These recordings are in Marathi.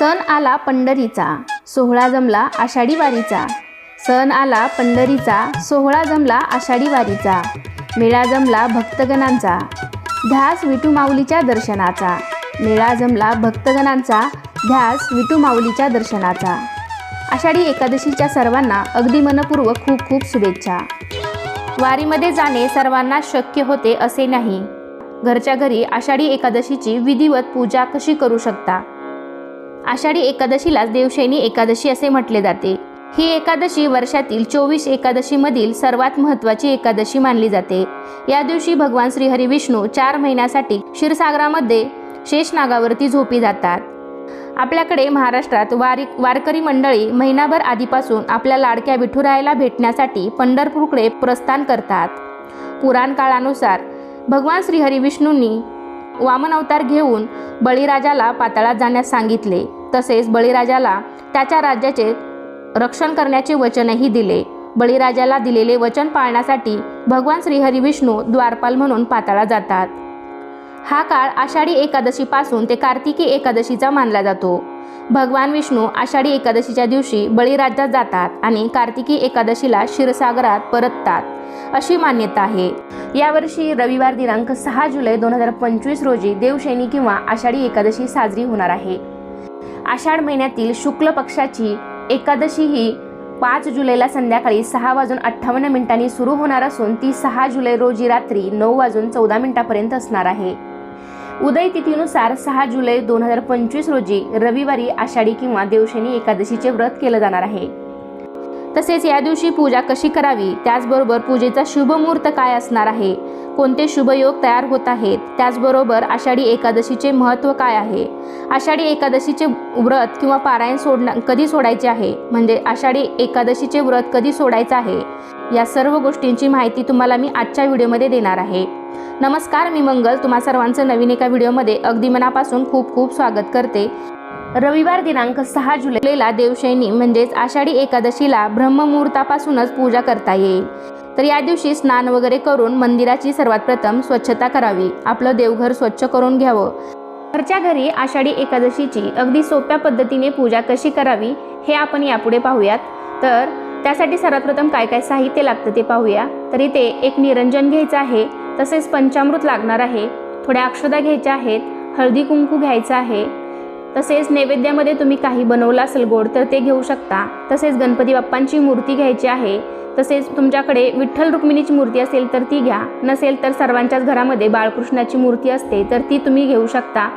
सण आला पंढरीचा सोहळा जमला आषाढी वारीचा. सण आला पंढरीचा सोहळा जमला आषाढी वारीचा. मेळा जमला भक्तगणांचा. ध्यास विटू माऊलीच्या दर्शनाचा. मेळा जमला भक्तगणांचा. ध्यास विटू माऊलीच्या दर्शनाचा. आषाढी एकादशीच्या सर्वांना अगदी मनपूर्वक खूप खूप शुभेच्छा. वारीमध्ये जाणे सर्वांना शक्य होते असे नाही. घरच्या घरी आषाढी एकादशीची विधिवत पूजा कशी करू शकता? आषाढी एकादशीलाच देवशैनी एकादशी असे म्हटले जाते. ही एकादशी वर्षातील चोवीस एकादशीमधील सर्वात महत्त्वाची एकादशी मानली जाते. या दिवशी भगवान श्रीहरी विष्णू चार महिन्यासाठी क्षीरसागरामध्ये शेषनागावरती झोपी जातात. आपल्याकडे महाराष्ट्रात वारी वारकरी मंडळी महिनाभर आधीपासून आपल्या लाडक्या विठुरायाला भेटण्यासाठी पंढरपूरकडे प्रस्थान करतात. पुराण काळानुसार भगवान श्रीहरी विष्णूंनी वामन अवतार घेऊन बळीराजाला पाताळात जाण्यास सांगितले. तसेच बळीराजाला त्याच्या राज्याचे रक्षण करण्याचे वचनही दिले. बळीराजाला दिलेले वचन पाळण्यासाठी भगवान श्रीहरी विष्णू द्वारपाल म्हणून पाताळा जातात. हा काळ आषाढी एकादशीपासून ते कार्तिकी एकादशीचा मानला जातो. भगवान विष्णू आषाढी एकादशीच्या दिवशी बळीराज्यात जातात आणि कार्तिकी एकादशीला क्षीरसागरात परततात अशी मान्यता आहे. यावर्षी रविवार दिनांक सहा जुलै दोन हजार पंचवीस रोजी देवशैनी किंवा आषाढी एकादशी साजरी होणार आहे. आषाढ महिन्यातील शुक्ल पक्षाची एकादशी ही पाच जुलैला संध्याकाळी सहा वाजून अठ्ठावन्न मिनिटांनी सुरू होणार असून ती सहा जुलै रोजी रात्री नऊ वाजून चौदा मिनिटापर्यंत असणार आहे. उदय तिथीनुसार सहा जुलै दोन हजार पंचवीस रोजी रविवारी आषाढी किंवा देवशनी एकादशीचे व्रत केलं जाणार आहे. तसेच या दिवशी पूजा कशी करावी त्याचबरोबर पूजेचा शुभ मुहूर्त काय असणार आहे कोणते शुभयोग तयार होत आहेत त्याचबरोबर आषाढी एकादशीचे महत्त्व काय आहे आषाढी एकादशीचे व्रत किंवा पारायण सोडणं कधी सोडायचे आहे म्हणजे आषाढी एकादशीचे व्रत कधी सोडायचं आहे या सर्व गोष्टींची माहिती तुम्हाला मी आजच्या व्हिडिओमध्ये देणार आहे. नमस्कार मी मंगल. तुम्हा सर्वांचं नवीन एका व्हिडिओमध्ये अगदी मनापासून खूप खूप स्वागत करते. रविवार दिनांक सहा जुलैला देवशैनी म्हणजेच आषाढी एकादशीला ब्रह्ममुहूर्तापासूनच पूजा करता येईल. तर या दिवशी स्नान वगैरे करून मंदिराची सर्वात प्रथम स्वच्छता करावी. आपलं देवघर स्वच्छ करून घ्यावं. घरच्या घरी आषाढी एकादशीची अगदी सोप्या पद्धतीने पूजा कशी करावी हे आपण यापुढे पाहूयात. तर त्यासाठी सर्वात प्रथम काय काय साहित्य लागतं ते पाहूया. तर इथे एक निरंजन घ्यायचं आहे. तसेच पंचामृत लागणार आहे. थोड्या अक्षदा घ्यायच्या आहेत. हळदी कुंकू घ्यायचं आहे. तसेच नैवेद्यामध्ये तुम्ही काही बनवलं असेल गोड तर ते घेऊ शकता. तसेच गणपती बाप्पांची मूर्ती घ्यायची आहे. तसेच तुमच्याकडे विठ्ठल रुक्मिणीची मूर्ती असेल तर ती घ्या. नसेल तर सर्वांच्याच घरामध्ये बाळकृष्णाची मूर्ती असते तर ती तुम्ही घेऊ शकता.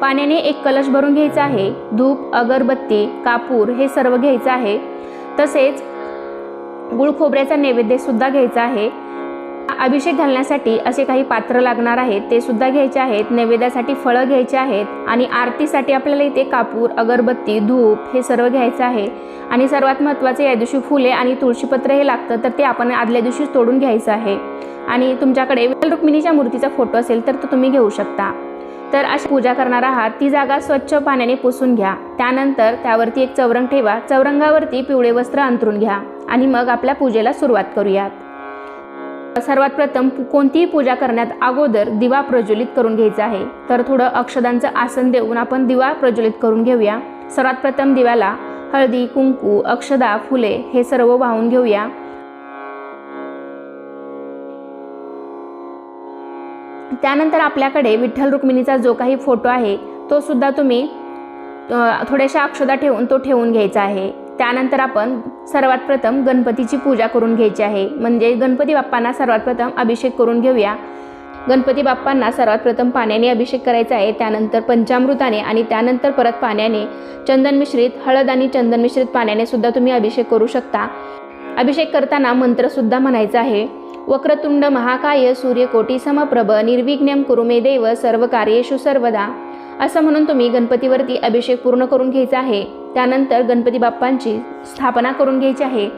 पाण्याने एक कलश भरून घ्यायचा आहे. धूप अगरबत्ती कापूर हे सर्व घ्यायचं आहे. तसेच गुळ खोबऱ्याचा नैवेद्यसुद्धा घ्यायचा आहे. अभिषेक घालण्यासाठी असे काही पात्र लागणार आहेत ते सुद्धा घ्यायचे आहेत. नैवेद्यासाठी फळं घ्यायचे आहेत आणि आरतीसाठी आपल्याला इथे कापूर अगरबत्ती धूप हे सर्व घ्यायचं आहे. आणि सर्वात महत्त्वाचं या दिवशी फुले आणि तुळशीपत्र हे लागतं तर ते आपण आदल्या दिवशी तोडून घ्यायचं आहे. आणि तुमच्याकडे विठ्ठल रुक्मिणीच्या मूर्तीचा फोटो असेल तर तो तुम्ही घेऊ शकता. तर अशी पूजा करणार आहात ती जागा स्वच्छ पाण्याने पुसून घ्या. त्यानंतर त्यावरती एक चौरंग ठेवा. चौरंगावरती पिवळे वस्त्र अंतरून घ्या. आणि मग आपल्या पूजेला सुरुवात करूयात. सर्वात प्रथम कोणतीही पूजा करण्यात अगोदर दिवा प्रज्वलित करून घ्यायचा आहे. तर थोडं अक्षदांचं आसन देऊन आपण दिवा प्रज्वलित करून घेऊया. सर्वात प्रथम दिव्याला हळदी कुंकू अक्षदा फुले हे सर्व वाहून घेऊया. त्यानंतर आपल्याकडे विठ्ठल रुक्मिणीचा जो काही फोटो आहे तो सुद्धा तुम्ही थोड्याशा अक्षदा ठेवून तो ठेवून घ्यायचा आहे. त्यानंतर आपण सर्वात प्रथम गणपतीची पूजा करून घ्यायची आहे. म्हणजे गणपती बाप्पांना सर्वात प्रथम अभिषेक करून घेऊया. गणपती बाप्पांना सर्वात प्रथम पाण्याने अभिषेक करायचा आहे. त्यानंतर पंचामृताने आणि त्यानंतर परत पाण्याने चंदन मिश्रित हळद आणि चंदन मिश्रित पाण्याने सुद्धा तुम्ही अभिषेक करू शकता. अभिषेक करताना मंत्रसुद्धा म्हणायचा आहे. वक्रतुंड महाकाय सूर्यकोटी समप्रभ निर्विघ्नम कुरुमे देव सर्व कार्येषु सर्वदा. असं म्हणून तुम्ही गणपतीवरती अभिषेक पूर्ण करून घ्यायचा आहे. त्यानंतर गणपती बाप्पांची स्थापना करून घ्यायची आहे.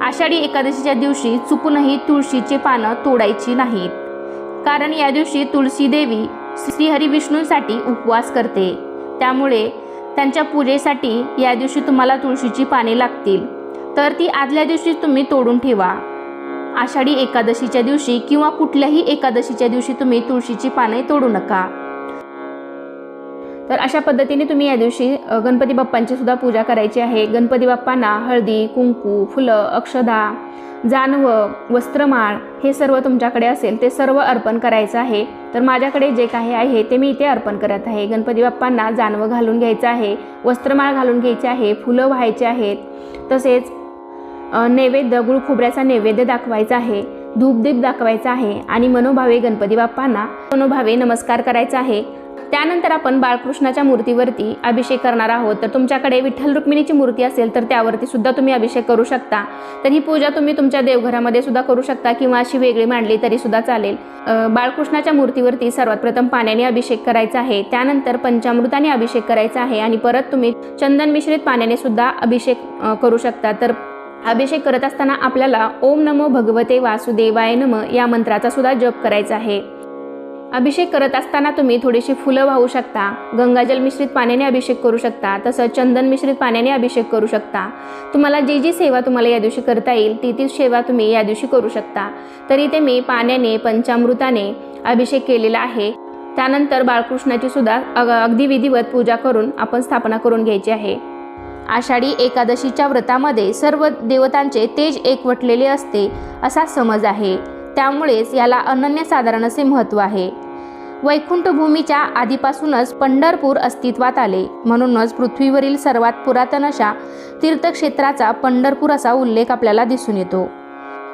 आषाढी एकादशीच्या दिवशी चुकूनही तुळशीची पानं तोडायची नाहीत. कारण या दिवशी तुळशी देवी श्रीहरी विष्णूंसाठी उपवास करते. त्यामुळे त्यांच्या पूजेसाठी या दिवशी तुम्हाला तुळशीची पाने लागतील. तर ती आदल्या दिवशी तुम्ही तोडून ठेवा. आषाढी एकादशीच्या दिवशी किंवा कुठल्याही एकादशीच्या दिवशी तुम्ही तुळशीची पाने तोडू नका. तर अशा पद्धतीने तुम्ही या दिवशी गणपती बाप्पांची सुद्धा पूजा करायची आहे. गणपती बाप्पांना हळदी कुंकू फुलं अक्षदा जानवं वस्त्रमाळ हे सर्व तुमच्याकडे असेल ते सर्व अर्पण करायचं आहे. तर माझ्याकडे जे काही आहे ते मी इथे अर्पण करत आहे. गणपती बाप्पांना जानवं घालून घ्यायचं आहे वस्त्रमाळ घालून घ्यायची आहे फुलं व्हायचे आहेत. तसेच नैवेद्य गुळ खोबऱ्याचा नैवेद्य दाखवायचा आहे धूपदीप दाखवायचा आहे आणि मनोभावे गणपती बाप्पांना मनोभावे नमस्कार करायचा आहे. त्यानंतर आपण बाळकृष्णाच्या मूर्तीवरती अभिषेक करणार आहोत. तर तुमच्याकडे विठ्ठल रुक्मिणीची मूर्ती असेल तर त्यावरती सुद्धा तुम्ही अभिषेक करू शकता. तर ही पूजा तुम्ही तुमच्या देवघरामध्ये सुद्धा करू शकता किंवा अशी वेगळी मांडली तरी सुद्धा चालेल. बाळकृष्णाच्या मूर्तीवरती सर्वात प्रथम पाण्याने अभिषेक करायचा आहे. त्यानंतर पंचामृताने अभिषेक करायचा आहे आणि परत तुम्ही चंदन मिश्रित पाण्याने सुद्धा अभिषेक करू शकता. तर अभिषेक करत असताना आपल्याला ओम नमो भगवते वासुदेवाय नम या मंत्राचा सुद्धा जप करायचा आहे. अभिषेक करत असताना तुम्ही थोडीशी फुलं वाहू शकता. गंगाजल मिश्रित पाण्याने अभिषेक करू शकता. तसं चंदन मिश्रित पाण्याने अभिषेक करू शकता. तुम्हाला जी जी सेवा तुम्हाला या दिवशी करता येईल ती ती सेवा तुम्ही या दिवशी करू शकता. तर इथे मी पाण्याने पंचामृताने अभिषेक केलेला आहे. त्यानंतर बाळकृष्णाची सुद्धा अग अगदी विधिवत पूजा करून आपण स्थापना करून घ्यायची आहे. आषाढी एकादशीच्या व्रतामध्ये सर्व देवतांचे तेज एकवटलेले असते असा समज आहे. त्यामुळेच याला अनन्यसाधारण असे महत्त्व आहे. वैकुंठभूमीच्या आधीपासूनच पंढरपूर अस्तित्वात आले. म्हणूनच पृथ्वीवरील सर्वात पुरातन अशा तीर्थक्षेत्राचा पंढरपूर असा उल्लेख आपल्याला दिसून येतो.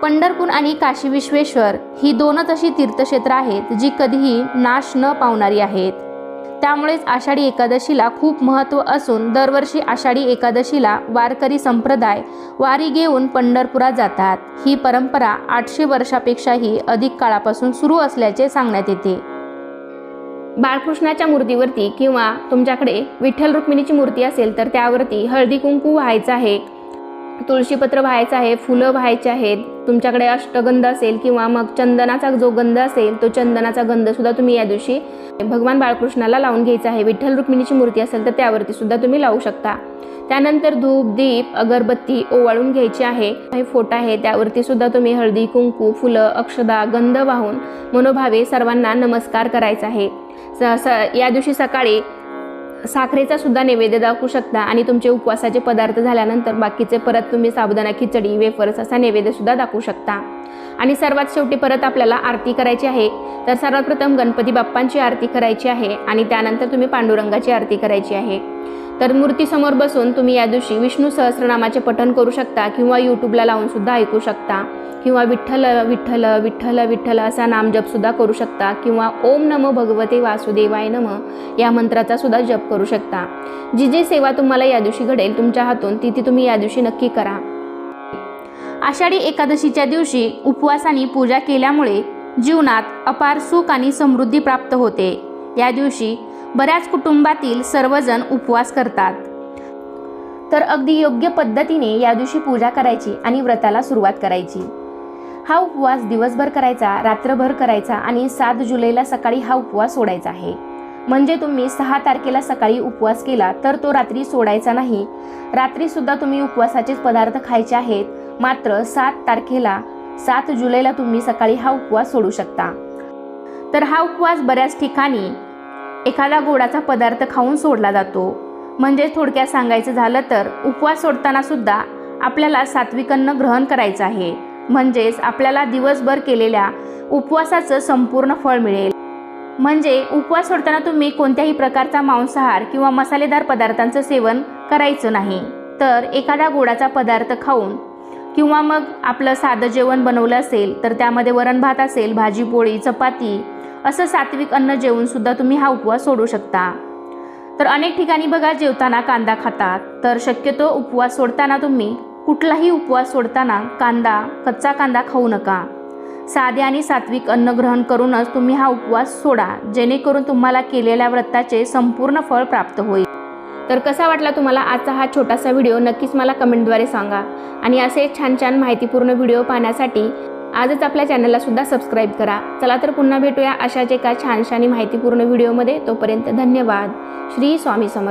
पंढरपूर आणि काशी विश्वेश्वर ही दोनच अशी तीर्थक्षेत्र आहेत जी कधीही नाश न पावणारी आहेत. त्यामुळेच आषाढी एकादशीला खूप महत्त्व असून दरवर्षी आषाढी एकादशीला वारकरी संप्रदाय वारी घेऊन पंढरपुरात जातात. ही परंपरा आठशे वर्षापेक्षाही अधिक काळापासून सुरू असल्याचे सांगण्यात येते. बाळकृष्णाच्या मूर्तीवरती किंवा तुमच्याकडे विठ्ठल रुक्मिणीची मूर्ती असेल तर त्यावरती हळदी कुंकू व्हायचं आहे तुळशीपत्र व्हायचं आहे फुलं व्हायचे आहेत तुमच्याकडे अष्टगंध असेल किंवा मग चंदनाचा जो गंध असेल तो चंदनाचा गंध सुद्धा तुम्ही या दिवशी भगवान बाळकृष्णाला लावून घ्यायचा आहे. विठ्ठल रुक्मिणीची मूर्ती असेल तर त्यावरती सुद्धा तुम्ही लावू शकता. त्यानंतर धूप दीप अगरबत्ती ओवाळून घ्यायची आहे. काही फोट आहे त्यावरती सुद्धा तुम्ही हळदी कुंकू फुलं अक्षदा गंध वाहून मनोभावे सर्वांना नमस्कार करायचा आहे. स स या दिवशी सकाळी साखरेचा सुद्धा नैवेद्य दाखवू शकता आणि तुमचे उपवासाचे पदार्थ झाल्यानंतर बाकीचे परत तुम्ही साबुदाणा खिचडी वेफर्स असा नैवेद्यसुद्धा दाखवू शकता. आणि सर्वात शेवटी परत आपल्याला आरती करायची आहे. तर सर्वात प्रथम गणपती बाप्पांची आरती करायची आहे आणि त्यानंतर तुम्ही पांडुरंगाची आरती करायची आहे. तर मूर्तीसमोर बसून तुम्ही या दिवशी विष्णू सहस्रनामाचे पठण करू शकता किंवा यूट्यूबला लावून सुद्धा ऐकू शकता किंवा विठ्ठल विठ्ठल विठ्ठल विठ्ठल असा नाम जपसुद्धा करू शकता किंवा ओम नमो भगवते वासुदेवाय नम या मंत्राचा सुद्धा जप करू शकता. जी जी सेवा तुम्हाला या दिवशी घडेल तुमच्या हातून ती ती तुम्ही या दिवशी नक्की करा. आषाढी एकादशीच्या दिवशी उपवासाने पूजा केल्यामुळे जीवनात अपार सुख आणि समृद्धी प्राप्त होते. या दिवशी बऱ्याच कुटुंबातील सर्वजण उपवास करतात. तर अगदी योग्य पद्धतीने या दिवशी पूजा करायची आणि व्रताला सुरुवात करायची. हा उपवास दिवसभर करायचा रात्रभर करायचा आणि सात जुलैला सकाळी हा उपवास सोडायचा आहे. म्हणजे तुम्ही सहा तारखेला सकाळी उपवास केला तर तो रात्री सोडायचा नाही. रात्रीसुद्धा तुम्ही उपवासाचेच पदार्थ खायचे आहेत. मात्र सात तारखेला सात जुलैला तुम्ही सकाळी हा उपवास सोडू शकता. तर हा उपवास बऱ्याच ठिकाणी एखादा गोडाचा पदार्थ खाऊन सोडला जातो. म्हणजे थोडक्यात सांगायचं झालं तर उपवास सोडताना सुद्धा आपल्याला सात्विक अन्न ग्रहण करायचं आहे. म्हणजेच आपल्याला दिवसभर केलेल्या उपवासाचं संपूर्ण फळ मिळेल. म्हणजे उपवास सोडताना तुम्ही कोणत्याही प्रकारचा मांसाहार किंवा मसालेदार पदार्थांचं सेवन करायचं नाही. तर एखादा गोडाचा पदार्थ खाऊन किंवा मग आपलं साधं जेवण बनवलं असेल तर त्यामध्ये वरण भात असेल भाजी पोळी चपाती असं सात्विक अन्न जेवून सुद्धा तुम्ही हा उपवास सोडू शकता. तर अनेक ठिकाणी बघा जेवताना कांदा खातात. तर शक्यतो उपवास सोडताना तुम्ही कुठलाही उपवास सोडताना कांदा कच्चा कांदा खाऊ नका. साधे आणि सात्विक अन्न ग्रहण करूनच तुम्ही हा उपवास सोडा जेणेकरून तुम्हाला केलेल्या व्रताचे संपूर्ण फळ प्राप्त होईल. तर कसा वाटला तुम्हाला आजचा हा छोटासा व्हिडिओ? नक्कीच मला कमेंटद्वारे सांगा. आणि असे छान छान माहितीपूर्ण व्हिडिओ पाहण्यासाठी आजच आपल्या चॅनलला सुद्धा सबस्क्राईब करा. चला तर पुन्हा भेटूया अशाच एका छानशानी माहितीपूर्ण व्हिडिओमध्ये तोपर्यंत धन्यवाद. श्री स्वामी समर्थ.